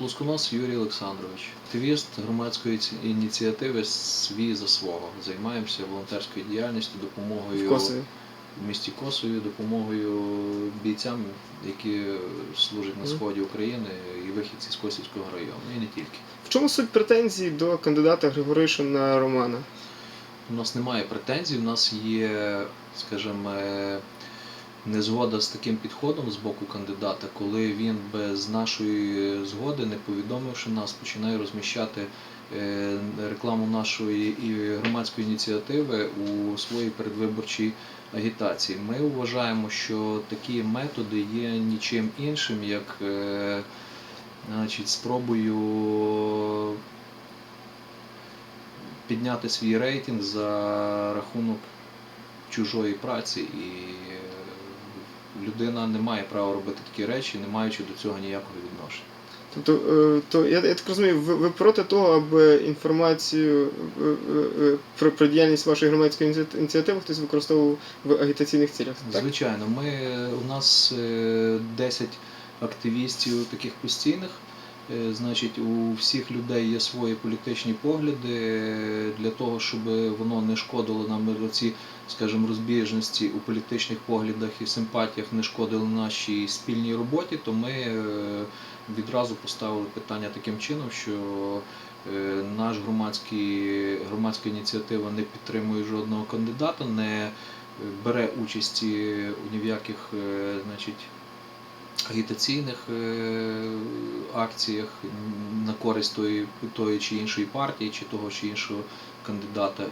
Плосконос Юрій Олександрович, активіст громадської ініціативи Свій за свого. Займаємося волонтерською діяльністю, допомогою В Косові. в місті Косові, допомогою бійцям, які служать на сході України і вихідці з Косівського району, і не тільки. В чому суть претензій до кандидата Григориша на Романа? У нас немає претензій, у нас є, скажімо, незгода з таким підходом з боку кандидата, коли він без нашої згоди, не повідомивши нас, починає розміщати е, рекламу нашої і громадської ініціативи у своїй передвиборчій агітації. Ми вважаємо, що такі методи є нічим іншим, як е, значить, спробою підняти свій рейтинг за рахунок чужої праці, і людина не має права робити такі речі, не маючи до цього ніякого відношення. Тобто, е, то я, я так розумію, ви, ви проти того, аби інформацію е, е, про, про діяльність вашої громадської ініціативи хтось використовував в агітаційних цілях. Так? Звичайно, ми, у нас е, 10 активістів таких постійних. Е, Значить, у всіх людей є свої політичні погляди е, для того, щоб воно не шкодило нам ці, скажімо, розбіжності у політичних поглядах і симпатіях не шкодили нашій спільній роботі, то ми е, відразу поставили питання таким чином, що наш громадський, громадська ініціатива не підтримує жодного кандидата, не бере участі ні в яких е, значить, агітаційних акціях на користь тої, тої чи іншої партії, чи того чи іншого кандидата.